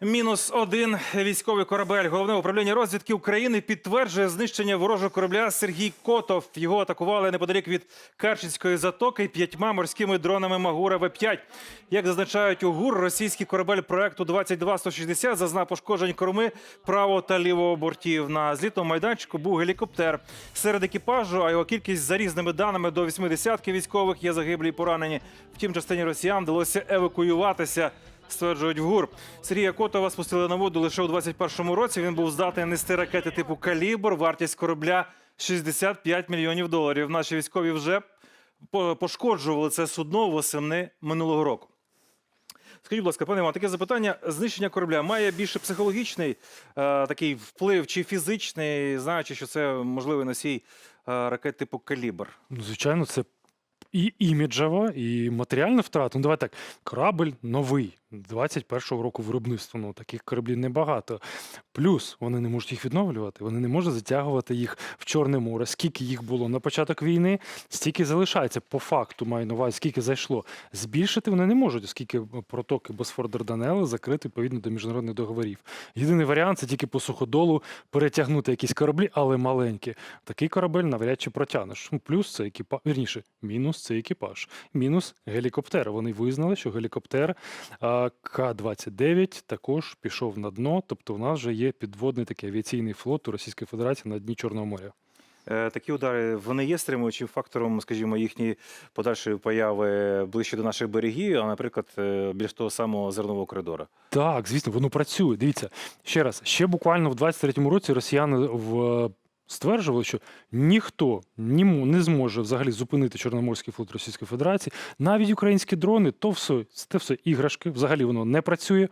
Мінус один військовий корабель. Головне управління розвідки України підтверджує знищення ворожого корабля Сергій Котов. Його атакували неподалік від Керченської затоки п'ятьма морськими дронами Магура В-5. Як зазначають у ГУР, російський корабель проекту 22160 зазнав пошкоджень корми правого та лівого бортів. На злітному майданчику був гелікоптер. Серед екіпажу, а його кількість за різними даними до 80 військових є загиблі і поранені. Втім, частині росіян вдалося евакуюватися стверджують в ГУР. Сергія Котова спустили на воду лише у 21-му році. Він був здатний нести ракети типу «Калібр». Вартість корабля 65 мільйонів доларів. Наші військові вже пошкоджували це судно восени минулого року. Скажіть, будь ласка, пане Іван, таке запитання: знищення корабля має більше психологічний е, такий вплив чи фізичний, знаючи, що це можливий носій е, ракет типу «Калібр». Ну, звичайно, це і іміджева, і матеріальна втрата. Ну, давай так, корабль новий, 21-го року виробництва. Ну, таких кораблів небагато. Плюс вони не можуть їх відновлювати, вони не можуть затягувати їх в Чорне море. Скільки їх було на початок війни, стільки залишається. По факту маю на увазі, скільки зайшло. Збільшити вони не можуть, оскільки протоки Босфор-Дарданели закриті відповідно до міжнародних договорів. Єдиний варіант це тільки по суходолу перетягнути якісь кораблі, але маленькі. Такий корабель навряд чи протягнеш. Плюс це екіпаж, вірніше, мінус це екіпаж. Мінус гелікоптер. Вони визнали, що гелікоптер К-29 також пішов на дно. Тобто, у нас вже є підводний такий авіаційний флот у Російської Федерації на дні Чорного моря. Е, Такі удари вони є стримуючим фактором, скажімо, їхньої подальшої появи ближче до наших берегів, а наприклад, е, біля того самого зернового коридора. Так, звісно, воно працює. Дивіться, ще раз, ще буквально в 23-му році росіяни в. Стверджували, що ніхто ні не зможе взагалі зупинити Чорноморський флот Російської Федерації. Навіть українські дрони, то все, це все іграшки, взагалі воно не працює.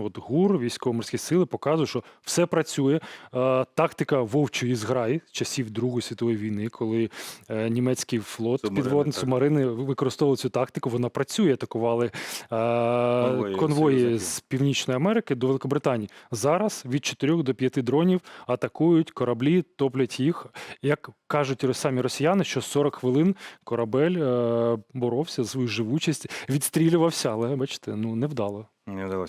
Ну, от ГУР, військово-морські сили показують, що все працює. Е, тактика вовчої зграї часів Другої світової війни, коли е, німецький флот, підводні так. використовували цю тактику, вона працює, атакували е, Конвої конвої з Північної Америки до Великобританії. Зараз від 4 до 5 дронів атакують кораблі, топлять їх. Як кажуть самі росіяни, що 40 хвилин корабель боровся за свою живучість, відстрілювався, але бачите, ну невдало. Не вдалося.